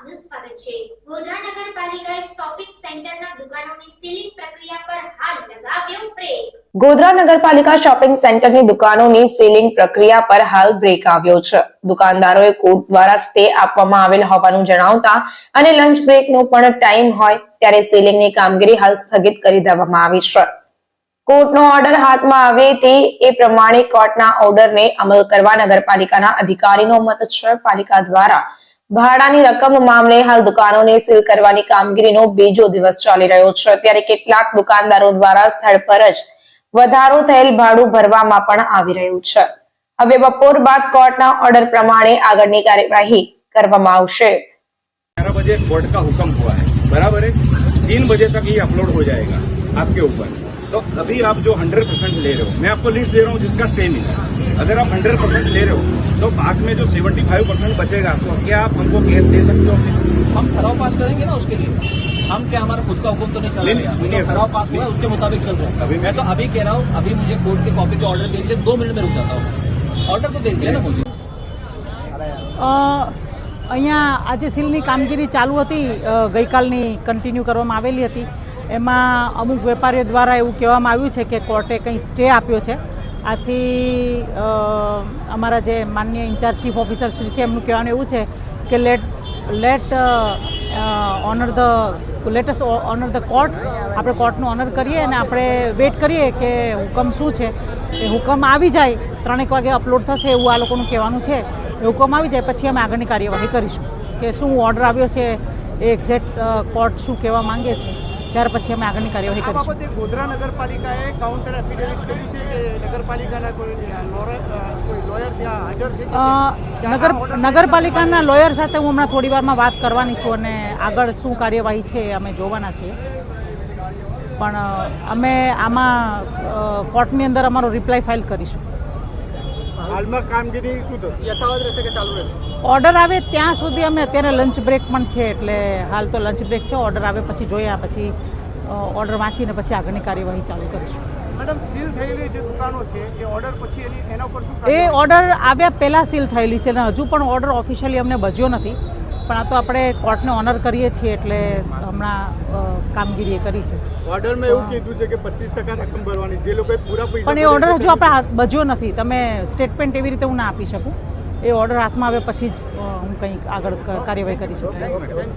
આપનું છે. ગોધરા નગરપાલિકાએ શોપિંગ સેન્ટરના દુકાનોની સીલિંગ પ્રક્રિયા પર હાલ લગાવ્યો બ્રેક ગોધરા નગરપાલિકા શોપિંગ સેન્ટરની દુકાનોની સીલિંગ પ્રક્રિયા પર હાલ બ્રેક આવ્યો છે. દુકાનદારોએ કોર્ટ દ્વારા સ્ટે આપવામાં આવેલ હોવાનું જણાવતા અને લંચ બ્રેકનો પણ ટાઈમ હોય ત્યારે સીલિંગની કામગીરી હાલ સ્થગિત કરી દેવામાં આવી છે. કોર્ટનો ઓર્ડર હાથમાં આવે તે એ પ્રમાણે કોર્ટના ઓર્ડરને અમલ કરવા નગરપાલિકાના અધિકારીનો મત છે. પાલિકા દ્વારા ભાડાની રકમ મામલે હાલ દુકાનોને સીલ કરવાની કામગીરીનો બીજો દિવસ ચાલી રહ્યો છે ત્યારે કેટલાક દુકાનદારો દ્વારા સ્થળ પર જ વધારો થયેલ ભાડું ભરવામાં પણ આવી રહ્યું છે હવે બપોર બાદ કોર્ટના ઓર્ડર પ્રમાણે આગળની કાર્યવાહી કરવામાં આવશે ग्यारह बजे कोर्ट का हुक्म हुआ है बराबर है तीन बजे तक ये अपलोड हो जाएगा आपके ऊपर तो अभी आप जो हंड्रेड परसेंट ले रहे हो मैं आपको लिस्ट दे रहा हूँ जिसका स्टे मिला अगर आप हंड्रेड परसेंट ले रहे हो तो बाद में जो सेवेंटी फाइव परसेंट बचेगा तो क्या आप हमको केस दे सकते हो हम ठराव पास करेंगे ना उसके लिए हम क्या हमारा खुद का हुक्म तो नहीं चल नहीं, नहीं, रहा है सुनिए जो सर। ठराव पास हुआ है उसके मुताबिक चल रहा है अभी मैं तो अभी कह रहा हूँ अभी मुझे कोर्ट के कॉपी के ऑर्डर के लिए दो मिनट में रुक जाता हूँ ऑर्डर तो दे दिया ना मुझे અ, અહીંયા આજે સીલની કામગીરી ચાલુ હતી અ, ગઈકાલની કન્ટિન્યુ કરવામાં આવેલી હતી એમાં અમુક વેપારીઓ દ્વારા એવું કહેવામાં આવ્યું છે કે કોર્ટે કંઈ સ્ટે આપ્યો છે આથી અમારા જે માન્ય ઇન્ચાર્જ ચીફ ઓફિસર શ્રી છે, એમનું કહેવાનું એવું છે કે let let honour the latest honour the court આપણે કોર્ટનું ઓનર કરીએ અને આપણે વેઇટ કરીએ કે હુકમ શું છે. એ હુકમ આવી જાય, ત્રણેક વાગે અપલોડ થશે એવું આ લોકોનું કહેવાનું છે. એ હુકમ આવી જાય, પછી અમે આગળની કાર્યવાહી કરીશું. કે શું ઓર્ડર આવ્યો છે, એ એક્ઝેક્ટ કોર્ટ શું કહેવા માંગે છે. ત્યાર પછી અમે આગળની કાર્યવાહી કરીશું. ગોધરા નગરપાલિકાએ કાઉન્ટર એફિડેવિટ કર્યું છે કે નગરપાલિકાના કોઈ લોયર ત્યાં હાજર છે નગર નગરપાલિકાના લોયર સાથે હું હમણાં થોડી વારમાં વાત કરવાની છું અને આગળ શું કાર્યવાહી છે અમે જોવાના છીએ. પણ અમે આમાં કોર્ટની અંદર અમારો રિપ્લાય ફાઇલ કરીશું. હાલમાં કામગીરી શું થશે? યથાવત રહેશે કે ચાલુ રહેશે? ઓર્ડર આવે ત્યાં સુધી અમે અત્યારે લંચ બ્રેક પણ છે એટલે હાલ તો લંચ બ્રેક છે. ઓર્ડર આવે પછી જોઈએ પછી ઓર્ડર વાંચીને પછી આગળની કાર્યવાહી ચાલુ કરીશું. મેડમ સીલ થયેલી જે દુકાનો છે એ ઓર્ડર પછી એની એના પર શું એ? ઓર્ડર આવ્યા પહેલાં સીલ થયેલી છે અને હજુ પણ ઓર્ડર ઓફિશિયલી અમને બજ્યો નથી. પણ આ તો આપણે કોર્ટને ઓનર કરીએ છીએ એટલે હમણાં કામગીરી એ કરી છે. ઓર્ડરમાં એવું કીધું છે કે પચીસ ટકા રકમ ભરવાની જે લોકો પૂરા પૈસા પણ એ ઓર્ડર હજુ આપણે બજ્યો નથી. તમે સ્ટેટમેન્ટ એવી રીતે હું ના આપી શકું. એ ઓર્ડર હાથમાં આવે પછી જ હું કંઈક આગળ કાર્યવાહી કરી શકું.